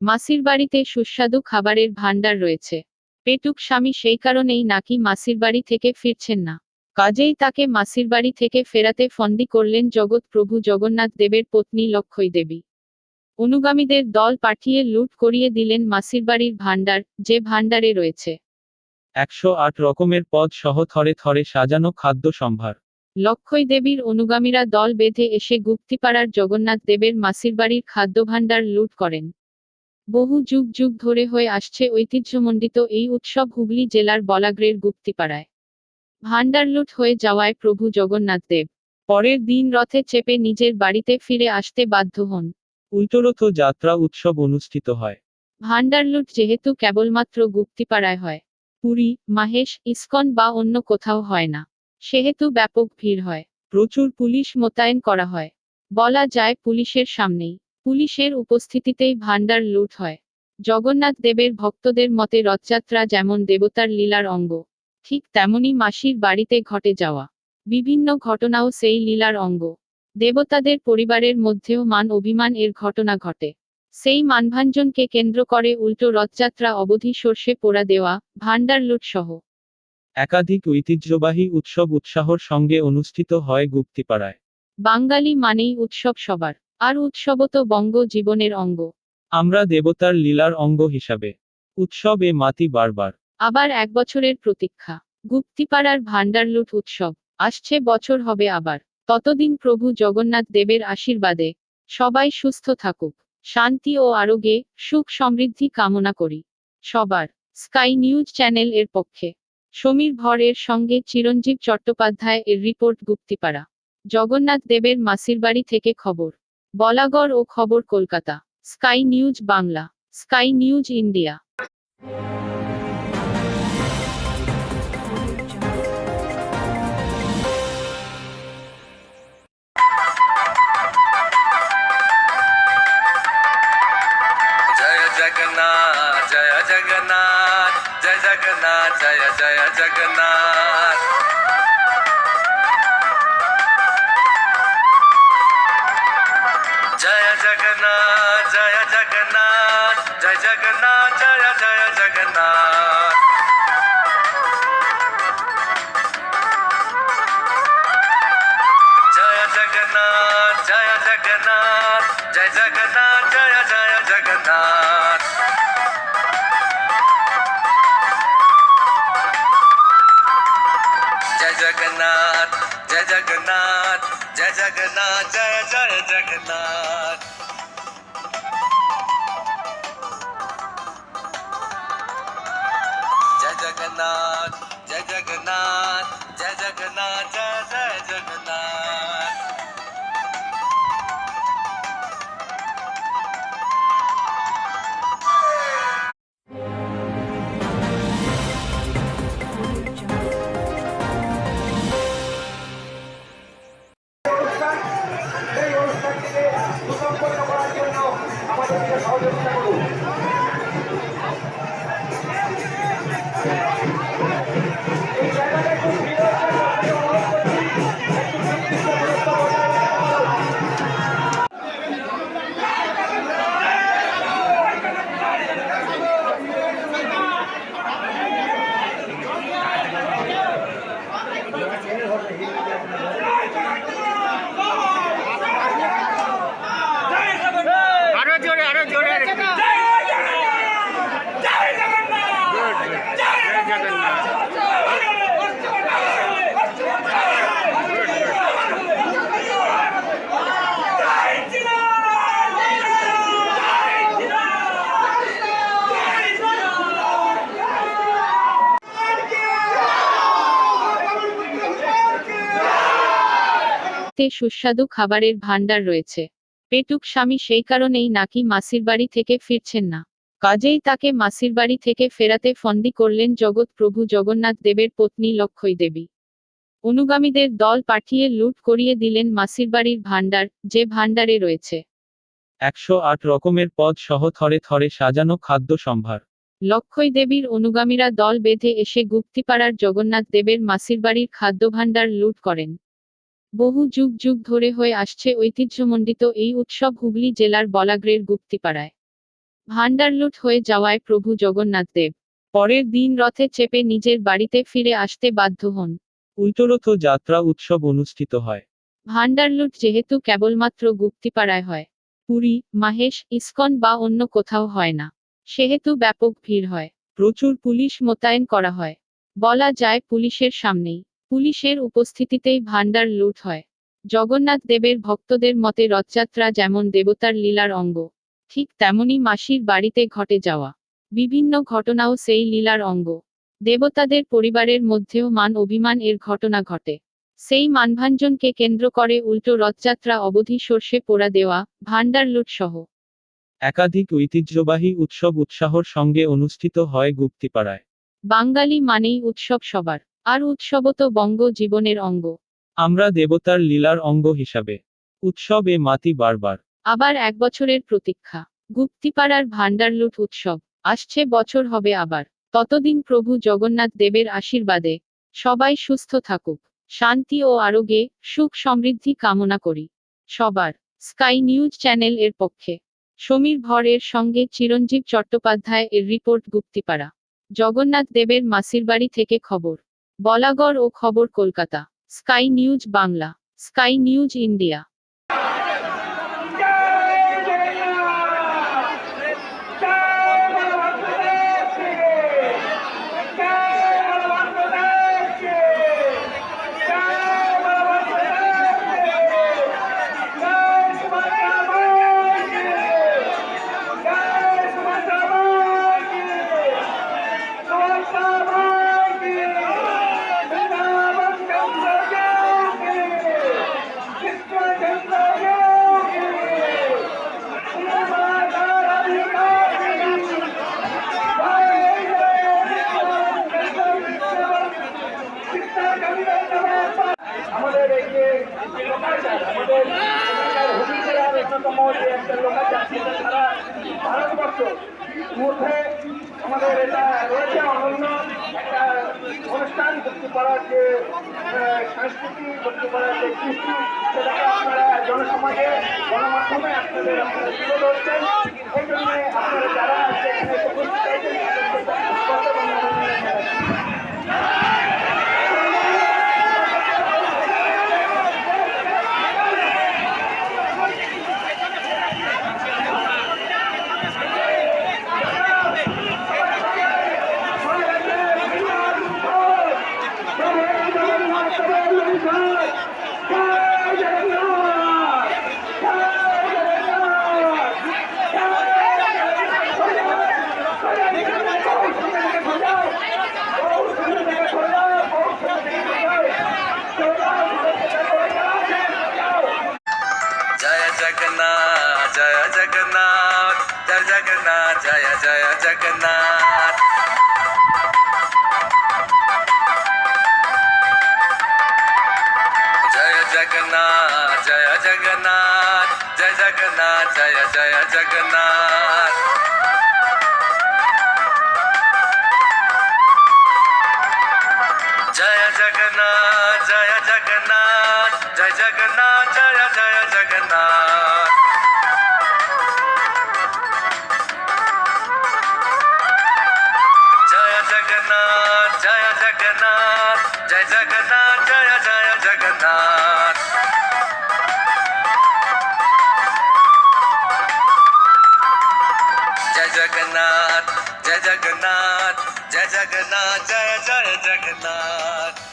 মাসির বাড়িতে সুস্বাদু খাবারের ভাণ্ডার রয়েছে। পেটুক স্বামী সেই কারণেই নাকি মাসির বাড়ি থেকে ফিরছেন না। কাজেই তাকে মাসির বাড়ি থেকে ফেরাতে ফন্দি করলেন জগৎ প্রভু জগন্নাথ দেবের পত্নী লক্ষই দেবী। অনুগামীদের দল পাঠিয়ে লুট করিয়ে দিলেন মাসির বাড়ির ভাণ্ডার যে ভাণ্ডারে রয়েছে। একশো আট রকমের পদ সহ থরে থরে সাজানো খাদ্য সম্ভার। লক্ষই দেবীর অনুগামীরা দল বেঁধে এসে গুপ্তিপাড়ার জগন্নাথ দেবের মাসির বাড়ির খাদ্য খাদ্যভাণ্ডার লুট করেন। বহু যুগ যুগ ধরে হয়ে আসছে ঐতিহ্যমণ্ডিত এই উৎসব হুগলি জেলার বলাগ্রের গুপ্তিপাড়ায়। ভাণ্ডার লুট হয়ে যাওয়ায় প্রভু জগন্নাথ দেব। পরের দিন রথে চেপে নিজের বাড়িতে ফিরে আসতে বাধ্য হন। উল্টোরথ যাত্রা উৎসব অনুষ্ঠিত হয়। ভাণ্ডার লুট যেহেতু কেবলমাত্র গুপ্তিপাড়ায় হয়। পুরী মাহেশ ইস্কন বা অন্য কোথাও হয় না। সেহেতু ব্যাপক ভিড় হয়। প্রচুর পুলিশ মোতায়েন করা হয়। বলা যায় পুলিশের সামনেই। পুলিশের উপস্থিতিতেই ভাণ্ডার লুট হয়। জগন্নাথ দেবের ভক্তদের মতে রথযাত্রা যেমন দেবতার লীলার অঙ্গ ঠিক তেমনি মাসির বাড়িতে ঘটে যাওয়া। বিভিন্ন ঘটনাও সেই লীলার অঙ্গ। দেবতাদের পরিবারের মধ্যেও মান অভিমান এর ঘটনা ঘটে। সেই মানভাঞ্জনকে কেন্দ্র করে উল্টো রথযাত্রা অবধি সর্ষে পোড়া দেওয়া ভাণ্ডার লুট সহ। একাধিক ঐতিহ্যবাহী উৎসব উৎসাহর সঙ্গে অনুষ্ঠিত হয় গুপ্তিপাড়ায়। বাঙালি মানেই উৎসব সবার। আর উৎসব তো বঙ্গ জীবনের অঙ্গ। আমরা দেবতার লীলার অঙ্গ হিসাবে। উৎসবে মাতি বারবার। আবার এক বছরের প্রতীক্ষা। গুপ্তিপাড়ার ভাণ্ডার লুট উৎসব। আসছে বছর হবে আবার। ততদিন প্রভু জগন্নাথ দেবের আশীর্বাদে সবাই সুস্থ থাকুক। শান্তি ও আরোগ্যে সুখ সমৃদ্ধি কামনা করি। সবার। স্কাই নিউজ চ্যানেল এর পক্ষে। সমীর ভর এর সঙ্গে চিরঞ্জীব চট্টোপাধ্যায় এর রিপোর্ট গুপ্তিপাড়া। জগন্নাথ দেবের মাসির বাড়ি থেকে খবর। বলাগড় ও খবর Kolkata, sky news Bangla, sky news India. জয় জগন্নাথ জয় জগন্নাথ জয় জগন্নাথ, জয় জয় জগন্নাথ জয় জগন্নাথ জয় জগন্নাথ জয় জগন্নাথ জয় জয় जगन्नाथ जय जगन्नाथ जय जगन्नाथ जय जय जगन्नाथ। তে সুস্বাদু খাবারের ভাণ্ডার রয়েছে। পেটুক স্বামী সেই কারণেই নাকি মাসির বাড়ি থেকে ফিরছেন না। কাজেই তাকে মাসির বাড়ি থেকে ফেরাতে ফন্দি করলেন জগৎ প্রভু জগন্নাথ দেবের পত্নী লক্ষই দেবী। অনুগামীদের দল পাঠিয়ে লুট করিয়ে দিলেন মাসির বাড়ির ভাণ্ডার যে ভাণ্ডারে রয়েছে। একশো আট রকমের পদ সহ থরে থরে সাজানো খাদ্য সম্ভার। লক্ষই দেবীর অনুগামীরা দল বেঁধে এসে গুপ্তিপাড়ার জগন্নাথ দেবের মাসির বাড়ির খাদ্য খাদ্যভাণ্ডার লুট করেন। বহু যুগ যুগ ধরে হয়ে আসছে ঐতিহ্যমণ্ডিত এই উৎসব হুগলি জেলার বলাগ্রের গুপ্তিপাড়ায়। ভাণ্ডার লুট হয়ে যাওয়ায় প্রভু জগন্নাথ দেব। পরের দিন রথে চেপে নিজের বাড়িতে ফিরে আসতে বাধ্য হন। উল্টোরথ যাত্রা উৎসব অনুষ্ঠিত হয়। ভাণ্ডার লুট যেহেতু কেবলমাত্র গুপ্তিপাড়ায় হয়। পুরী মাহেশ ইস্কন বা অন্য কোথাও হয় না। সেহেতু ব্যাপক ভিড় হয়। প্রচুর পুলিশ মোতায়েন করা হয়। বলা যায় পুলিশের সামনেই। পুলিশের উপস্থিতিতেই ভাণ্ডার লুট হয়। জগন্নাথ দেবের ভক্তদের মতে রথযাত্রা যেমন দেবতার লীলার অঙ্গ ঠিক তেমনি মাসির বাড়িতে ঘটে যাওয়া। বিভিন্ন ঘটনাও সেই লীলার অঙ্গ। দেবতাদের পরিবারের মধ্যেও মান অভিমান এর ঘটনা ঘটে। সেই মানভাঞ্জনকে কেন্দ্র করে উল্টো রথযাত্রা অবধি সর্ষে পোড়া দেওয়া ভাণ্ডার লুট সহ। একাধিক ঐতিহ্যবাহী উৎসব উৎসাহর সঙ্গে অনুষ্ঠিত হয় গুপ্তিপাড়ায়। বাঙালি মানেই উৎসব সবার। আর উৎসবও তো বঙ্গ জীবনের অঙ্গ। আমরা দেবতার লীলার অঙ্গ হিসাবে। উৎসবে মাতি বারবার। আবার এক বছরের প্রতীক্ষা। গুপ্তিপাড়ার ভাণ্ডার লুট উৎসব। আসছে বছর হবে আবার। ততদিন প্রভু জগন্নাথ দেবের আশীর্বাদে সবাই সুস্থ থাকুক। শান্তি ও আরোগ্যে সুখ সমৃদ্ধি কামনা করি। সবার। স্কাই নিউজ চ্যানেল এর পক্ষে। সমীর ভর এর সঙ্গে চিরঞ্জীব চট্টোপাধ্যায় এর রিপোর্ট গুপ্তিপাড়া। জগন্নাথ দেবের মাসির বাড়ি থেকে খবর। বলাগড় ও খবর Kolkata sky news Bangla sky news India. আমাদের অন্যতম যে একটা সেটা সারা ভারতবর্ষ মধ্যে আমাদের এটা রয়েছে অনন্য একটা অনুষ্ঠান করতে পারার যে সংস্কৃতি করতে পারার যে কৃষ্টি সেটাকে আপনারা জনসমাজে গণমাধ্যমে আপনাদের আপনারা তুলে ধরছেন এই জন্য আপনারা যারা আজকে जय जय जगन्नाथ जय जगन्नाथ जय जगन्नाथ जय जगन्नाथ जय जय जगन्नाथ जय जगन्नाथ जय जगन्नाथ जगन्नाथ, जय जगन्नाथ, जय जय जगन्नाथ। जय जगन्नाथ जय जगन्नाथ जय जगन्नाथ, जय जय जगन्नाथ।